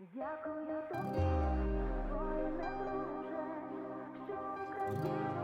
Дякую тобі, твоє друже, що Україну любиш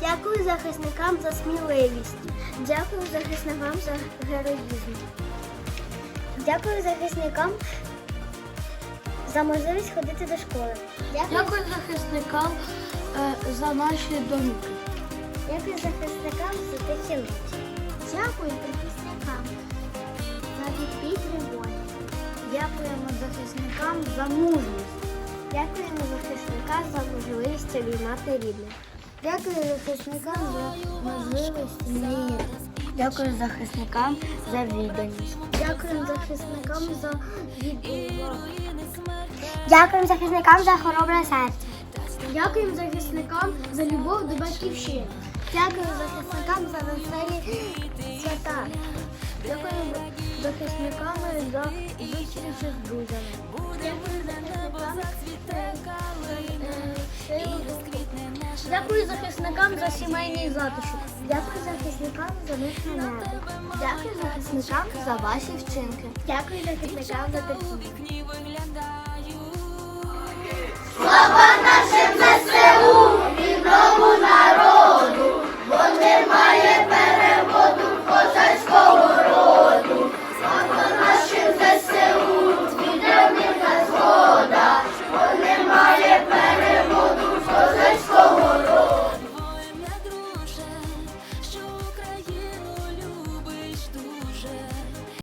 Дякую захисникам за сміливість. Дякую захисникам за героїзм. Дякую захисникам за можливість ходити до школи. Дякую, захисникам за наші домівки. Дякую захисникам за тихі ночі. Дякую захисникам за тривоги. Дякуємо захисникам за мужність. Дякуємо захисникам за можливість обіймати рідних. Дякую захисникам за можливість мріяти. Дякую захисникам за відданість. Дякую захисникам за відвагу. Дякую захисникам за хоробре серце. Дякуємо захисникам за любов до батьківщини. Дякую захисникам за веселі свята. Дякую захисникам за зустрічі з друзями. Дякую Дякую захисникам за сімейний затишок. Дякую захисникам за мирне небо. Дякую захисникам за ваші вчинки. Дякую захисникам за терпіння. Слава